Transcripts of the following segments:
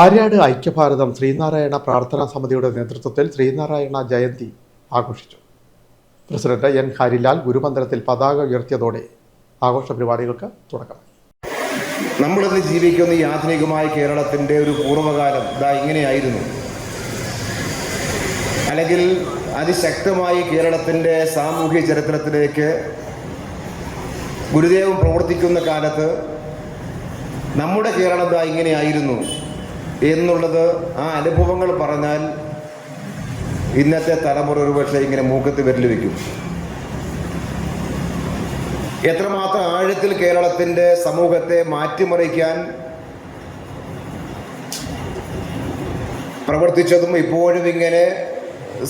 ആര്യാട് ഐക്യഭാരതം ശ്രീനാരായണ പ്രാർത്ഥനാ സമിതിയുടെ നേതൃത്വത്തിൽ ശ്രീനാരായണ ജയന്തി ആഘോഷിച്ചു. പ്രസിഡന്റ് എൻ ഹരിലാൽ ഗുരുമന്ദിരത്തിൽ പതാക ഉയർത്തിയതോടെ ആഘോഷ പരിപാടികൾക്ക് തുടക്കമായി നമ്മളിന്ന് ജീവിക്കുന്ന ഈ ആധുനികമായ കേരളത്തിന്റെ ഒരു പൂർവകാലം ഇതാ ഇങ്ങനെയായിരുന്നു. അല്ലെങ്കിൽ അതിശക്തമായി കേരളത്തിന്റെ സാമൂഹ്യ ചരിത്രത്തിലേക്ക് ഗുരുദേവൻ പ്രവർത്തിക്കുന്ന കാലത്ത് നമ്മുടെ കേരളം ഇതാ ഇങ്ങനെയായിരുന്നു. എന്നുള്ളത് ആ അനുഭവങ്ങൾ പറഞ്ഞാൽ ഇന്നത്തെ തലമുറ ഒരുപക്ഷെ ഇങ്ങനെ മൂക്കത്ത് വിരൽ വയ്ക്കും എത്രമാത്രം ആഴത്തിൽ കേരളത്തിന്റെ സമൂഹത്തെ മാറ്റിമറിക്കാൻ പ്രവർത്തിച്ചതും ഇപ്പോഴും ഇങ്ങനെ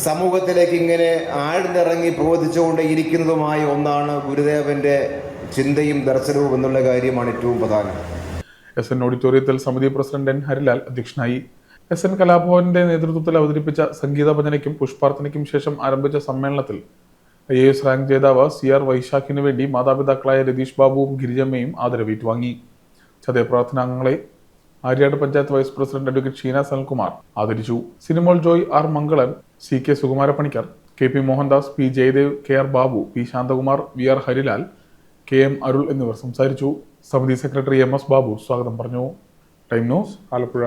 സമൂഹത്തിലേക്ക് ഇങ്ങനെ ആഴ്ന്നിറങ്ങി പ്രവർത്തിച്ചുകൊണ്ട് ഇരിക്കുന്നതുമായ ഒന്നാണ് ഗുരുദേവന്റെ ചിന്തയും ദർശനവും എന്നുള്ള കാര്യമാണ് ഏറ്റവും പ്രധാനം. എസ് എൻ ഓഡിറ്റോറിയത്തിൽ സമിതി പ്രസിഡന്റ് എൻ ഹരിലാൽ അധ്യക്ഷനായി. എസ് എൻ കലാഭവന്റെ നേതൃത്വത്തിൽ അവതരിപ്പിച്ച സംഗീത ഭജനയ്ക്കും പുഷ്പാർത്ഥനയ്ക്കും ശേഷം ആരംഭിച്ച സമ്മേളനത്തിൽ ഐ എ എസ് റാങ്ക് ജേതാവ് സി ആർ വൈശാഖിന് വേണ്ടി മാതാപിതാക്കളായ രതീഷ് ബാബുവും ഗിരിജമ്മയും ആദരവേറ്റ് വാങ്ങി ചതയപ്രാർത്ഥനാംഗങ്ങളെ Aryad panchayat vice president advocate Sheena Sanalkumar ആദരിച്ചു. Sinimol Joy R Mangalan C K Sukumarapanicker K P Mohandas P Jayadev K R Babu P Santhakumar V R Harilal K M Arul എന്നിവർ സംസാരിച്ചു. സമിതി സെക്രട്ടറി എം എസ് ബാബു സ്വാഗതം പറഞ്ഞു. Time news Alappuzha.